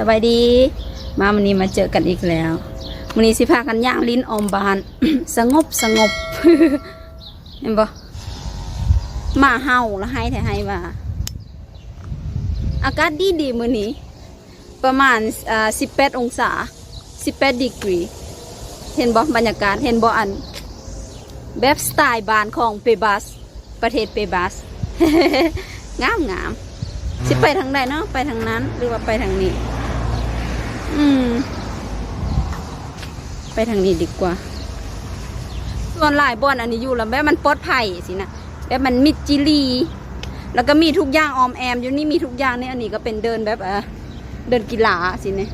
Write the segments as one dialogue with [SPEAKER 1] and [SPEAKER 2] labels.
[SPEAKER 1] สบายดี มาวันนี้มาเจอกันอีกแล้ววันนี้สิพากันย่างลิ้นอมบาน สงบสงบเห็นบ่มาเฮาแล้วให้แท้ให้ว่าอากาศดีดีมื้อนี้ ประมาณอ่า18องศา18ดีกรี เห็นบ่บรรยากาศเห็นบ่อัน แบบสไตล์บานของเปบัส ประเทศเปบัสงามงามสิไปทางใดเนาะไปทางนั้นหรือว่าไปทางนี้ อืม ไปทางนี้ดีกว่า ส่วนหลายบ่อนอันนี้อยู่แล้วแบบมันปลอดภัยสินะแบบมันมิดจิลี แล้วก็มีทุกอย่างออมแอม อยู่นี่มีทุกอย่างเนี่ยอันนี้ก็เป็นเดินแบบเออเดินกีฬาสิเนี่ย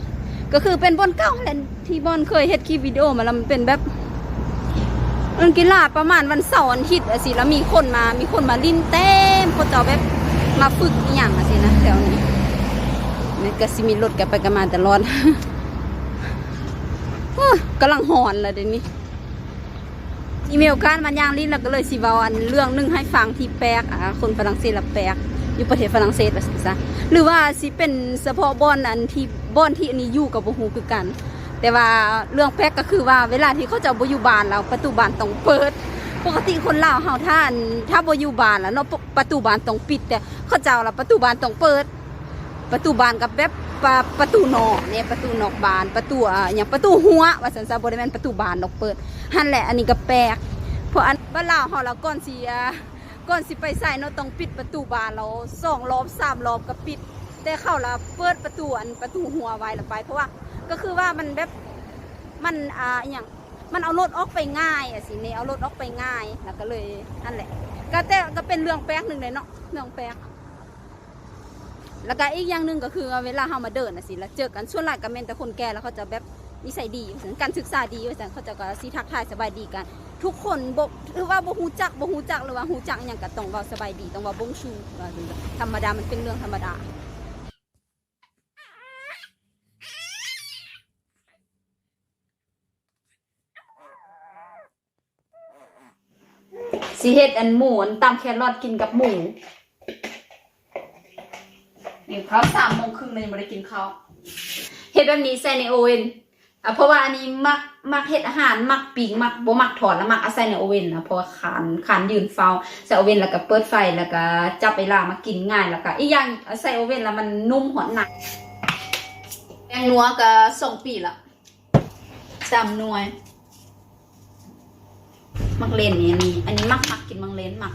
[SPEAKER 1] ก็คือเป็นบ่อนเก่าแหละที่บ่อนเคยเฮ็ดคลิปวิดีโอมาแล้วมันเป็นแบบเล่นกีฬาประมาณวันเสาร์วันอาทิตย์อะสิแล้วมีคนมา มีคนมาลิ้นเต็มเขาเจะแบบมาฝึกอย่างอะสินะแถวนี้ นี่ก็สิมีรถกันไปกันมาตลอดโอ้ยกำลังหอนเลยเดี๋ยวนี้อีเมลการมันย่างลิ้นแล้วก็เลยสิเวาอันเรื่องหนึงให้ฟังที่แปลกอะคนฝรั่งเศสละแปลกอยู่ประเทศฝรั่งเศสว่าซั่นซะหรือว่าสิเป็นเฉพาะบอนอันที่บอนที่อันนี้อยู่กับบ่ฮู้คือกัน แต่ว่าเรื่องแปลกก็คือว่าเวลาที่เขาจะบอยู่บานเราประตูบานต้องเปิด ปกติคนลาวเฮาท่านถ้าบอยู่บานแล้วเนาะปประตูบานต้องปิดแต่เขาเจ้าละประตูบานต้องเปิด ประตูบานกับแบบปะประตูนอกเนี่ยประตูนอกบานประตูอ่าอย่างประตูหัวว่าสันซาบ่ได้แมนประตูบานดอกเปิดหั่นแหละอันนี้ก็แปลกเพราะอันบ้านลาเฮาล้วก่อนสิอ่าก่อนสิไปใส่เนาะต้องปิดประตูบานเราสองรอบสามรอบก็ปิด แต่เข้าละเปิดประตูอันประตูหัวไว้ละไป เพราะว่าก็คือว่ามันแบบมันอ่าอย่างมันเอารถออกไปง่ายอะสิเนี่ยเอารถออกไปง่ายแล้วก็เลยนั่นแหละ ก็แต่ก็เป็นเรื่องแปลกหนึ่งเลยเนาะเรื่องแปลก แล้วก็อีกอย่างหนึ่งก็คือเวลาเรามาเดินนะสิแล้วเจอกันส่วนหลายก็เป็นแต่คนแก่แล้วเขาจะแบบนิสัยดีว่าซั่นการศึกษาดีว่าซั่นเขาจะก็สิทักทายสบายดีกัน ทุกคนบ่หรือว่าบ่ฮู้จักบ่ฮู้จักหรือว่าฮู้จักอหย่างก็ต้องเว้าสบายดีต้องเว้าบงชูว่าซั่นจ้ะธรรมดามันเป็นเรื่องธรรมดาสิเฮ็ดอันหมูอันตำแครอทกินกับหมู นี่ข้าวสามโมงครึ่งเลยยังไม่ได้กินข้าวเฮ็ดแบบนี้ใส่ในโอเว่นอะเพราะว่าอันนี้มักมักเฮ็ดอาหารมักปิ้งมักบ่มักถอดแล้วมักเอาใส่ในโอเว่นนะเพราะว่าขานขานยืนเฝ้าใส่โอเว่นแล้วก็เปิดไฟแล้วก็จับเวลามากินง่ายแล้วก็อีกอย่างเอาใส่โอเว่นแล้วมันนุ่มหอนหนักแป้งนัวก็สองปีละสามหน่วย มักเลนนี่อันนี้ อันนี้มักมักกินมักเลนมัก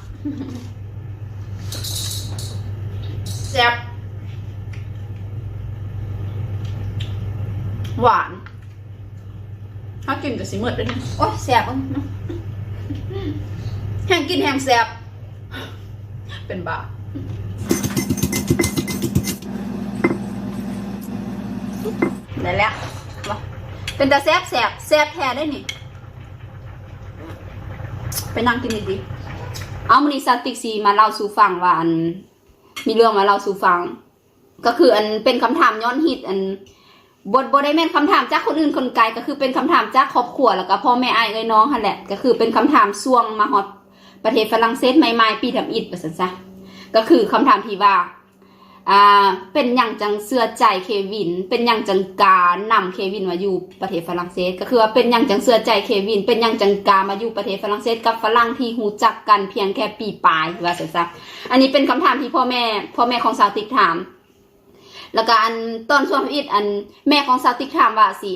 [SPEAKER 1] แซ่บ หวานถ้ากินกับสิเมืดด้วยนะโอ้ยแซ่บอะแห้งกินแห้งแซ่บเป็นบ้าได้แล้วว่ะเป็นตาแซ่บแซ่บแซ่บแท้ได้นี่ไปนั่งกินดีๆเอามันนี้สติกซีมาเล่าสู่ฟังว่าอัน มีเรื่องมาเล่าสู่ฟัง ก็คืออันเป็นคำถามย้อนฮิตอัน บทบทได้แม่นคำถามจากคนอื่นคนไกลก็คือเป็นคำถามจากครอบครัวแล้วก็พ่อแม่ไอ้เอ้ยน้องหั่นแหละ ก็คือเป็นคำถามช่วงมาฮอดประเทศฝรั่งเศสใหม่ๆปีทำอิฐว่าซั่นซะก็คือคำถามที่ว่าอ่าเป็นอย่างจังเสื้อใจเควิน เป็นอย่างจังการนำเควินมาอยู่ประเทศฝรั่งเศส ก็คือว่าเป็นอย่างจังเสื้อใจเควิน เป็นอย่างจังกามาอยู่ประเทศฝรั่งเศส กับฝรั่งที่หูจักกันเพียงแค่ปีปลายว่าซั่นซะอันนี้เป็นคำถามที่พ่อแม่ พ่อแม่ของสาวติ๊กถาม แล้วก็อันตอนช่วงอีดอันแม่ของสาวติ๊กถามว่าสิ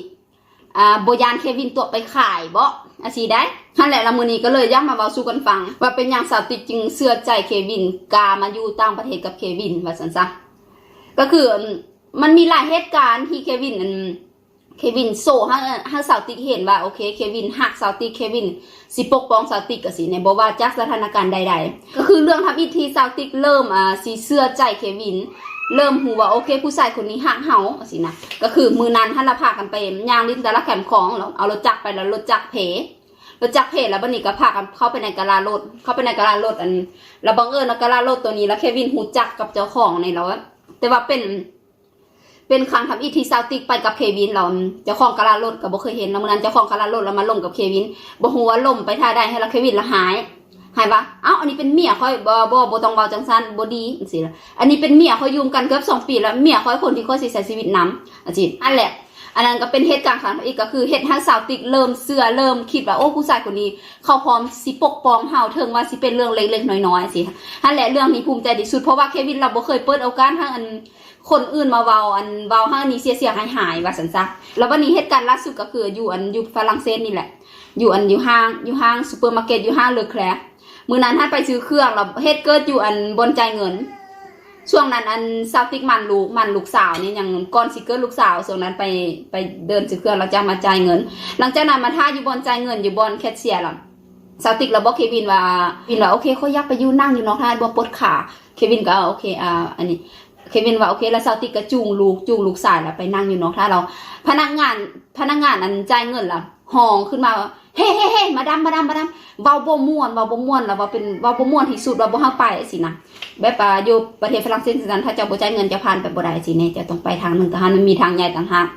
[SPEAKER 1] อ่าโบยานเควินตัวไปขายบ่อาสีได้นั่นแหละละมือนี้ก็เลยย่ามาเบาสู่กันฟัง ว่าเป็นอย่างสาวติ๊กจึงเสื้อใจเควินกามาอยู่ต่างประเทศกับเควินว่าซั่นซะก็คือมันมีหลายเหตุการณ์ที่เควินอันเควินโซ่ให้ให้สาวติกเห็นว่าโอเคเควินหักสาวติกเควินสิปกป้องสาวติกกับสิในบอกว่าจากสถานการณ์ใด ๆ ก็คือเรื่องทำอิธีสาวติกเริ่มอ่าสีเสื้อใจเควิน เริ่มหูว่าโอเค ผู้ชายคนนี้หักเฮาสินะก็คือมือนั้นท่านละพากันไปย่างลิ้นแต่ละแคมของแล้วเอารถจักรไปแล้วรถจักรเพรถจักรเพแล้วบันนี้ก็พากันเข้าไปในกะลารถเข้าไปในกะลารถอันแล้วบังเอิญว่ากะลารถตัวนี้แล้วเควินหูจักกับเจ้าของในแล้วแต่ว่าเป็น เป็นครั้งทำอีทีซาวติกไปกับเควินเราเจ้าของกะลารถก็บ่เคยเห็นแล้วมือนั้นเจ้าของกะลารถแล้วมาลงกับเควินบ่ฮู้ว่าล่มไปท่าใดให้เราเควินละหาย ให้ว่าเอ้าอันนี้เป็นเมียค่อยบ่บ่บ่ต้องเว้าจังซั่นบ่ดีจังซี่ล่ะอันนี้เป็นเมียค่อยยู่กันเกือบสองปีแล้วเมียค่อยคนที่ค่อยสิใช้ชีวิตนํจังซี่อันแหละอันนั้นก็เป็นเหตุการณ์ครั้งอีกก็คือเฮ็ดให้สาวติ๊กเริ่มเชื่อเริ่มคิดว่าโอ้ผู้ชายคนนี้ เขาพร้อมสิปกป้องเฮาถึงว่าสิเป็นเรื่องเล็กๆน้อยๆสินั่นแหละเรื่องนี้ภูมิใจที่สุดเพราะว่าเควินเราบ่เคยเปิดโอกาสทางอันคนอื่นมาเว้าอันเว้าให้อันนี้เสียๆหายๆว่าซั่นซะแล้ววันนี้เหตุการณ์ล่าสุดก็คืออยู่อันอยู่ฝรั่งเศสนี่แหละ อยู่อันอยู่ห้างอยู่ห้างซูเปอร์มาร์เก็ตอยู่ห้างเลอแคลร์ มื้อนั้นท่านไปซื้อเครื่องแล้วเฮ็ดเกิดอยู่อันบนใจเงิน ช่วงนั้นอันซาวติกมันลูกมันลูกสาวนี่ยังก่อนสิเกิดลูกสาวช่วงนั้นไปไปเดินซื้อเครื่องแล้วจะมาจ่ายเงิน หลังจากนั้นมาท่าอยู่บนใจเงินอยู่บนแคชเชียร์ล่ะซาติกแล้วบอกเควินว่าวินว่าโอเคเขาอยากไปยู่นั่งอยู่นอกท่าบ่ปวดขาเควินก็โอเคอ่าอันนี้เควินว่าโอเคแล้วซาติกก็จูงลูกจูงลูกสาวแล้วไปนั่งอยู่นอกท่าเรา พนักงานพนักงานอันจ่ายเงินล่ะห้องขึ้นมา เฮ้เฮ้เฮ้มาดามมาดามมาดามเว้าบ่ม่วนเว้าบ่ม่วนแล้วว่าเป็นเว้าบ่ม่วนที่สุดว่าบ่ฮักไปสินะแบบว่าอยู่ประเทศฝรั่งเศสนั้นถ้าเจะบ่จ่ายเงินจะผ่านไปบ่ได้สิเนี่ยจะต้องไปทางหนึ่งแต่หันมันมีทางใหญ่ต่างหาก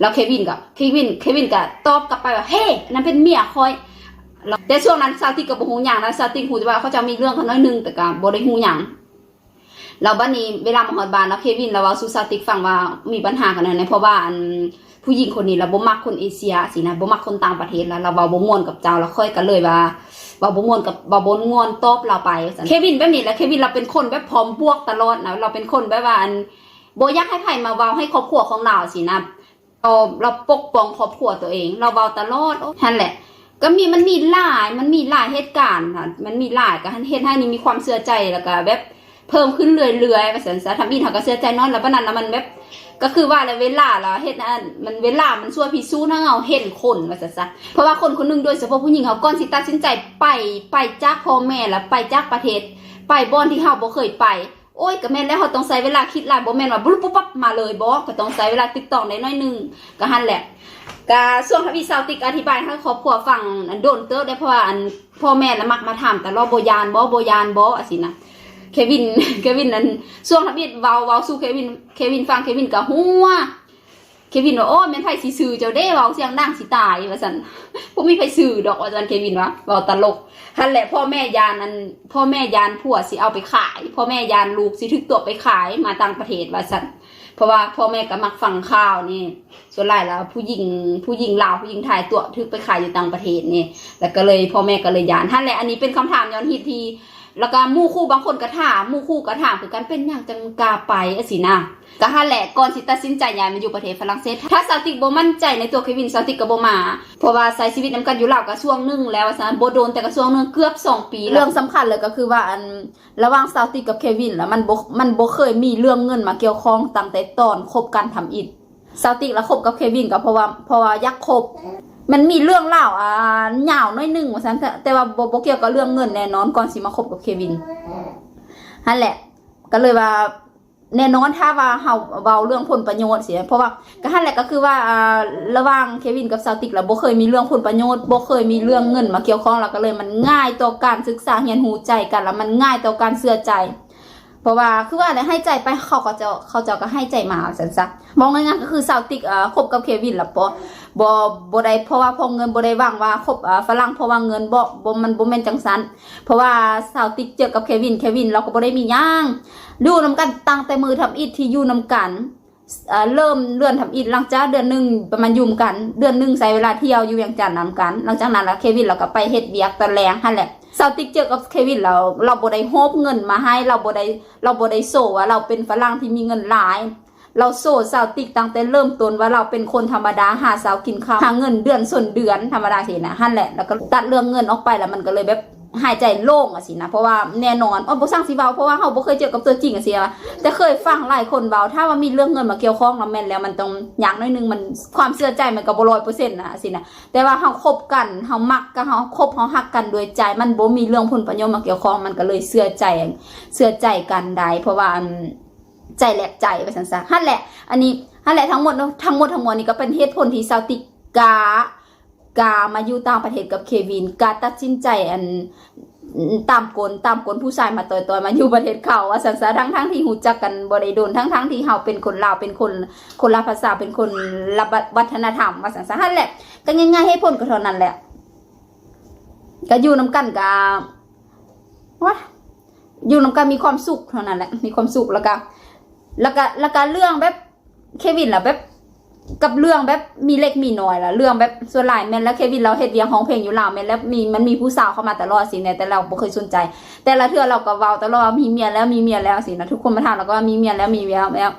[SPEAKER 1] แล้วเควินก็เควินเควินก็ตอบกลับไปว่าเฮ้นั่นเป็นเมียคอยแต่ช่วงนั้นซาติกก็บ่ฮู้หยังนะซาติกฮู้แต่ว่าเขาจะมีเรื่องกันน้อยหนึงแต่ก็บ่ได้ฮู้หยังแล้วบัดนี้เวลามาฮอดบานแล้วเควินแล้วเว้าสู่ซาติกฟังว่ามีปัญหากันนั่นเพราะว่าอัน ผู้หญิงคนนี้เราบ่มักคนเอเชียสินะบ่มักคนต่างประเทศแล้วเราเว้าบ่ม่วนกับเจ้าแล้วค่อยกันเลยว่าเบาบม่วนกับเบาบนม่วนตบเราไปเควินแบบนี้แหละเควินเราเป็นคนแบบพร้อมบวกตลอดนะเราเป็นคนแบบว่าอันบ่อยากให้ไผมาเว้าให้ครอบครัวของเราสินะเราเราปกป้องครอบครัวตัวเอง เราเว้าตลอดโอ้นั่นแหละ ก็มีมันมีหลายมันมีหลายเหตุการณ์ค่ะมันมีหลายก็เฮ็ดให้นี่มีความเชื่อใจแล้วก็แบบเพิ่มขึ้นเรื่อยๆว่าซั่นซะทำอีกเฮาก็เชื่อใจนอนแล้วบัดนั้นแล้วมันแบบ ก็คือว่าแล้วเวลาเราเฮ็ดอันมันเวลามันช่วยพิสูจน์ให้เราเห็นคนว่าซั่นซะเพราะว่าคนคนหนึงโดยเฉพาะผู้หญิงเขาก่อนสิตัดสินใจไปไปจากพ่อแม่แล้วไปจากประเทศ ไปบ่อนที่เฮาบ่เคยไปโอ้ยก็แม่นแล้วเฮาต้องใช้เวลาคิดหลายบ่แม่นว่าปุ๊บปุ๊บปั๊บมาเลยบ่ก็ต้องใช้เวลาติดต่อได้น้อยหนึงก็หั่นแหละก็ส่วนทวีสาวติกอธิบายให้ครอบครัวฟังอันโดนเติบได้เพราะว่าอันพ่อแม่ละมักมาถามแต่รอบบ่ยานบ่บ่ยานบ่อะสินะ เควิน เควินนั้นช่วงทวิตเว้าเว้าสู่เควิน เควินฟังเควินก็หัวเควินว่าโอ้แม่นไผสิซื้อเจ้าเด้เว้าเสียงดังสิตายว่าซั่นบ่มีไผซื้อดอกว่าซั่นเควินว่าเว้าตลกหั่นแหละพ่อแม่ยานนั้นพ่อแม่ยานผัวสิเอาไปขาย พ่อแม่ยานลูกสิถึกตัวไปขายมาต่างประเทศว่าซั่นเพราะว่าพ่อแม่ก็มักฟังข่าวนี่ ส่วนหลายแล้ว ผู้หญิงผู้หญิงลาวผู้หญิงไทยตัวถึกไปขายอยู่ต่างประเทศนี่แล้วก็เลยพ่อแม่ก็เลยยานหั่นแหละอันนี้เป็นคำถามย้อนฮิตที่ แล้วก็มู่คู่บางคนก็ถามมู่คู่ก็ถามคือกันเป็นอย่างจังกาไปอสินะก็ฮั่นแหละก่อนสิตัดสินใจย้ายมาอยู่ประเทศฝรั่งเศส ถ้าสาติกโบมั่นใจในตัวเควินสาติกก็บ่มาเพราะว่าใช้ชีวิตนํกันอยู่หลาวก็ช่วงหนึงแล้วซะบ่โดนแต่ก็ช่วงหนึงเกือบ2ปี เรื่องสำคัญเลยก็คือว่าอันระหว่างสาติกกับเควินแล้วมันบ่มันบ่เคยมีเรื่องเงินมาเกี่ยวข้องตั้งแต่ตอนคบกันทำอิฐสาติกแล้วคบกับเควินก็เพราะว่าเพราะว่ายากคบ มันมีเรื่องเล่าอ่าเหยาวน้อยหนึ่งว่าซั่นแต่แต่ว่าบ่บ่เกี่ยวกับเรื่องเงินแน่นอนก่อนสิมาคบกับเควินนั่นแหละ ก็เลยว่าแน่นอนถ้าว่าเฮาเว้าเรื่องผลประโยชน์สิเพราะว่าก็นั่นแหละก็คือว่าระหว่างเควินกับซาติกแล้วบ่เคยมีเรื่องผลประโยชน์โบเคยมีเรื่องเงินมาเกี่ยวข้องแล้วก็เลยมันง่ายต่อการศึกษาเรียนรู้ใจกันแล้วมันง่ายต่อการเชื่อใจ เพราะว่าคือว่าอะไรให้ใจไปเขาก็จะเขาจะก็ให้ใจมาสันซะมองง่ายๆก็คือซาวติกอ่าคบกับเควินล่ะปอบ่บ่ได้เพราะว่าพอเงินบได้หวังว่าคบอ่าฝรั่งเพราะว่าเงินบ่บ่มันบ่แม่นจังซันเพราะว่าซาวติกเจอกับเควินเควินเราก็บ่ได้มีย่างอยู่นํกันตั้งแต่มือทำอิฐที่อยู่นํกันอ่าเริ่มเลื่อนทำอิฐหลังจากเดือนหนึ่งประมาณอยุ่มกัน เดือนหนึ่งใช้เวลาเที่ยวอยู่เวียงจันน์นํกัน หลังจากนั้นแล้วเควินเราก็ไปเฮ็ดเวียกตะแลงหั่นแหละ สาวติกเจอกับเควินเราเราบ่ได้โฮปเงินมาให้เราบ่ได้เราบ่ได้โซว่าเราเป็นฝรั่งที่มีเงินหลาย เราโซสาวติกตั้งแต่เริ่มต้นว่าเราเป็นคนธรรมดาหาสาวกินข้าวหาเงินเดือนส่วนเดือนธรรมดาสินะฮั่นแหละแล้วก็ตัดเรื่องเงินออกไปแล้วมันก็เลยแบบ หายใจโล่งอะสินะเพราะว่าแน่นอนอ๋อบ่สร้างสิเว้าเพราะว่าเฮาบ่เคยเจอกับตัวจริงอะสิว่าแต่เคยฟังหลายคนเว้าถ้าว่ามีเรื่องเงินมาเกี่ยวข้องแล้วแม่นแล้วมันต้องอย่างน้อยหนึงมันความเชื่อใจมันก็บ่100%นต์นะสินะแต่ว่าเฮาคบกันเฮามักกันเฮาคบเฮาฮักกันโดยใจมันบ่มีเรื่องผลประโยชน์มาเกี่ยวข้องมันก็เลยเชื่อใจเชื่อใจกันได้เพราะว่าใจแหลกใจว่าซั่นซะหั่นแหละ อันนี้หั่นแหละทั้งหมดทั้งหมดทั้งมวลนี่ก็เป็นเหตุผลที่ซาวติกา กามาอยู่ต่างประเทศกับเควินกาตัดสินใจอันตามกลตามกลผู้ชายมาต่อยๆมาอยู่ประเทศเขาว่าสันซะทั้งทั้งที่หูจักกันบ่ได้โดนทั้งทั้งที่เฮาเป็นคนลาวเป็นคนคนละภาษาเป็นคนละวัฒนธรรมว่าสันซะหั่นแหละก็ง่ายๆให้ผลก็เท่านั้นแหละก็อยู่น้ำกันกะว่าอยู่น้ำกันมีความสุขเท่านั้นแหละมีความสุขแล้วก็แล้วก็แล้วก็เรื่องแบบเควินล่ะแบบ กับเรื่องแบบมีเล็กมีน้อยละเรื่องแบบส่วนหลายแมนแล้วเควินเราเฮ็ดเวียงห้องเพลงอยู่ลาวแมนแล้วมีมันมีผู้สาวเข้ามาตลอดสิเนี่ยแต่เราบ่เคยสนใจ แต่ละเทื่อเราก็เว้าตลอดว่ามีเมียแล้วมีเมียแล้วสินะทุกคนมาถามเราก็ว่ามีเมียแล้วมีเมียแล้ว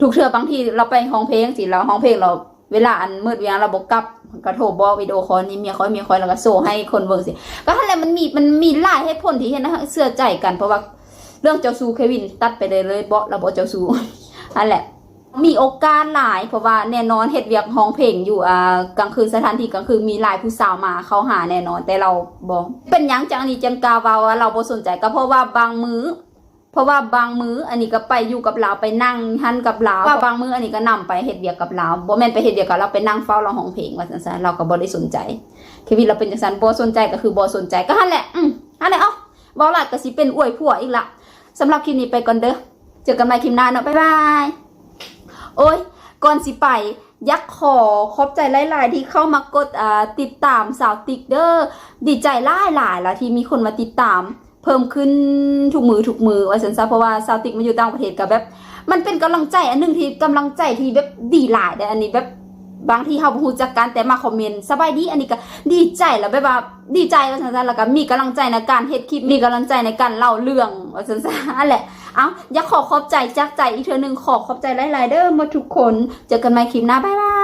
[SPEAKER 1] ทุกเทื่อบางทีเราไปห้องเพลงสิเราห้องเพลงเรา เวลาอันมืดเวียงเราบอกกลับก็โทรบอกวิดีโอคอลนี่เมียคอยเมียคอยแล้วก็โซให้คนเบิ่งสิก็ท่านแหละมันมีมันมีหลายให้ผลที่เห็นนะเสื้อใจกันเพราะว่าเรื่องเจ้าซูเควินตัดไปเลยเลยบอกเราบอกเจ้าซูอันแหละ มีโอกาสหลาย เพราะว่าแน่นอนเฮ็ดเวียกห้องเพลงอยู่อ่ากลางคืนสถานที่กลางคืนมีหลายผู้สาวมาเข้าหาแน่นอน แต่เราบอกเป็นหยังจังอันนี้จังกาวาว่าเราบ่สนใจก็เพราะว่าบางมื้อเพราะว่าบางมื้ออันนี้ก็ไปอยู่กับเราไปนั่งหันกับเราว่าบางมื้ออันนี้ก็นำไปเฮ็ดเวียกกับเราบ่แม่นไปเฮ็ดเวียกกับเราไปนั่งเฝ้าเราห้องเพลงว่าจังซั่นเราก็บ่ได้สนใจเควินเราเป็นจังซั่นบ่สนใจก็คือบ่สนใจก็หั่นแหละอืมหั่นแหละเอ้าเว้าหลายก็สิเป็นอวยผัวอีกละสำหรับคลิปนี้ไปก่อนเด้อเจอกันใหม่คลิปหน้าเนาะบ๊ายบาย โอ้ยก่อนสิไป ยักขอขอบใจหลายๆ ที่เข้ามากดติดตามสาวติ๊กเด้อดีใจหลายหลายๆละที่มีคนมาติดตาม เพิ่มขึ้นทุกมือทุกมือว่าสันซะเพราะว่าซาวติกมาอยู่ต่างประเทศกับแบบ มันเป็นกำลังใจอันหนึงที่กำลังใจที่แบบดีหลายแต่อันนี้แบบบางที่เฮาบ่ฮู้จักกันแต่มาคอมเมนต์สบายดีอันนี้ก็ดีใจแล้วแบบว่าดีใจว่าซั่นซะแล้วก็มีกำลังใจในการเฮ็ดคลิปมีกำลังใจในการเล่าเรื่องว่าซั่นซะนั่นแหละ เอ้าอยากขอขอบใจจากใจอีกเธอหนึ่งขอขอบใจหลายๆเด้อมาทุกคน เจอกันใหม่คลิปหน้าบ๊ายบาย